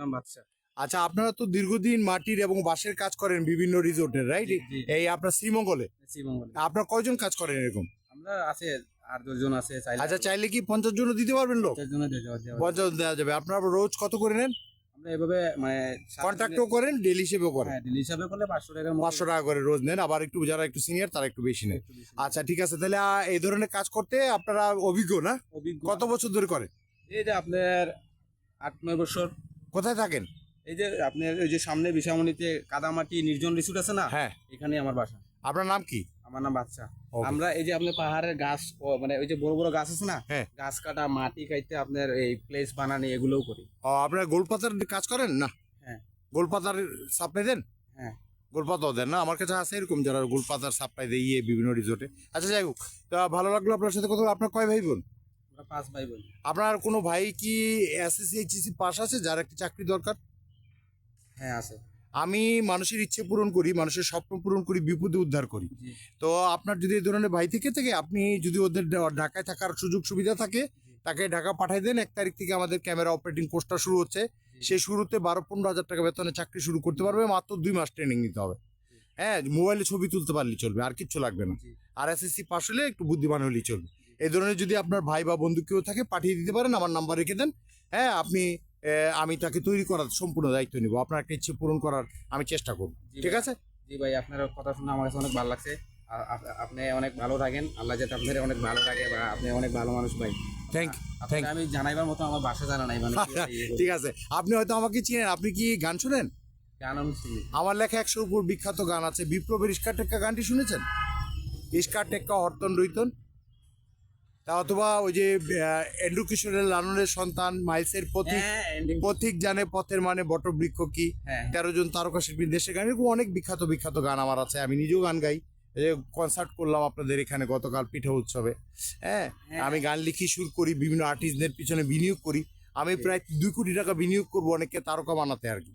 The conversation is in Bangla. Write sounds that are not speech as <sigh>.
নাম আচ্ছা আপনারা তো দীর্ঘদিন মাটির এবং বাঁশের কাজ করেন বিভিন্ন রিসোর্টের রাইট। এই আপনার শ্রীমঙ্গলে? শ্রীমঙ্গল। আপনার কয়জন কাজ করেন এরকম? আমরা আছে আর দশজন আছে আচ্ছা চাইলে কি পঞ্চাশ জন দিতে পারবেন লোক? পঞ্চাশ দেওয়া যাবে আপনার রোজ কত করে নেন? আমরা এভাবে মানে কন্ট্রাক্টও করেন ডেলি হিসেবেও করেন? হ্যাঁ ডেলি হিসাবে করলে পাঁচশো টাকা করে রোজ নেন আবার একটু যারা একটু সিনিয়র তারা একটু বেশি নেন। আচ্ছা ঠিক আছে তাহলে এই ধরনের কাজ করতে আপনারা অভিজ্ঞ না? অভিজ্ঞ। কত বছর ধরে করেন? এই যে আপনার আট নয় বছর কোথায় থাকেন? এই যে আপনার ওই যে সামনে বিশামণিতে কাদামাটি নির্জন রিসুট আছে না? হ্যাঁ। এখানে আমার বাসা। আপনার নাম কি? আমার নাম বাচ্চা আমরা এই যে আপনার পাহাড়ের গাছ মানে ওই যে বড় বড় গাছ আছে না? হ্যাঁ। গাছ কাটা মাটি কাটতে আপনার এই প্লেস বানানি এগুলোও করি। ও আপনারা গোলপাতার কাজ করেন না? হ্যাঁ। গোলপাতার সাপ্লাই দেন? হ্যাঁ। গোলপাতাও দেন না? আমার কাছে আছে এরকম যারা গোলপাতার সাপ্লাই দিয়ে বিভিন্ন রিসোর্টে আচ্ছা যাই হোক। তা ভালো লাগল আপনার সাথে কথা আপনার কয় ভাই বোন? পাঁচ ভাই বোন। আপনার কোনো ভাই কি এসএসসি এইচএসসি পাস আছে যার একটি চাকরি দরকার? হ্যাঁ আছে। আমি মানুষের ইচ্ছে পূরণ করি মানুষের স্বপ্ন পূরণ করি বিপদে উদ্ধার করি। তো আপনার যদি এই ধরনের ভাই থেকে থেকে আপনি যদি ওদের ঢাকায় থাকার সুযোগ সুবিধা থাকে তাকে ঢাকা পাঠাই দেন। এক তারিখ থেকে আমাদের ক্যামেরা অপারেটিং কোর্সটা শুরু হচ্ছে। সেই শুরুতে বারো পনেরো হাজার টাকা বেতনে চাকরি শুরু করতে পারবে মাত্র দুই মাস ট্রেনিং নিতে হবে। হ্যাঁ মোবাইলে ছবি তুলতে পারলেই চলবে আর কিচ্ছু লাগবে না। আর এসএসসি পাস হলে একটু বুদ্ধিমান হলেই চলবে। এই ধরনের যদি আপনার ভাই বা বন্ধু কেউ থাকে পাঠিয়ে দিতে পারেন আমার নাম্বার রেখে দেন। হ্যাঁ আপনি আমি তাকে তৈরি করার সম্পূর্ণ দায়িত্ব নিব। আপনার একটা ইচ্ছে পূরণ করার আমি চেষ্টা করব। ঠিক আছে? জি ভাই আপনার কথা শুনে আমার কাছে অনেক ভালো লাগছে। আপনি অনেক ভালো থাকেন। আল্লাহ যাতে আপনার অনেক ভালো থাকে বা আপনি অনেক ভালো মানুষ ভাই। থ্যাংক থ্যাংক আমি জানাইবার মতো আমার বাসা জানা নাই মানে <laughs> ঠিক আছে। আপনি হয়তো আমাকে চিনেন। আপনি কি গান শুনেন? গান আমি শুনি। আমার লেখা একশোর উপর বিখ্যাত গান আছে। বিপ্লবের ইস্কার টেক্কা গানটি শুনেছেন? ইস্কার টেক্কা হরতন রইতন তা অথবা ওই যে এন্ড্রু কিশোরের লালনের সন্তান মাইলসের পথিক। হ্যাঁ ending- পথিক জানে পথের মানে বটবৃক্ষ কি। হ্যাঁ তেরো জন তারকা শিল্পী দেশের গান। এরকম অনেক বিখ্যাত বিখ্যাত গান আমার আছে। আমি নিজেও গান গাই। কনসার্ট করলাম আপনাদের এখানে গতকাল পিঠা উৎসবে। হ্যাঁ হ্যাঁ। আমি গান লিখি সুর করি বিভিন্ন আর্টিস্টদের পিছনে বিনিয়োগ করি। আমি প্রায় দুই কোটি টাকা বিনিয়োগ করব অনেককে তারকা বানাতে আর কি।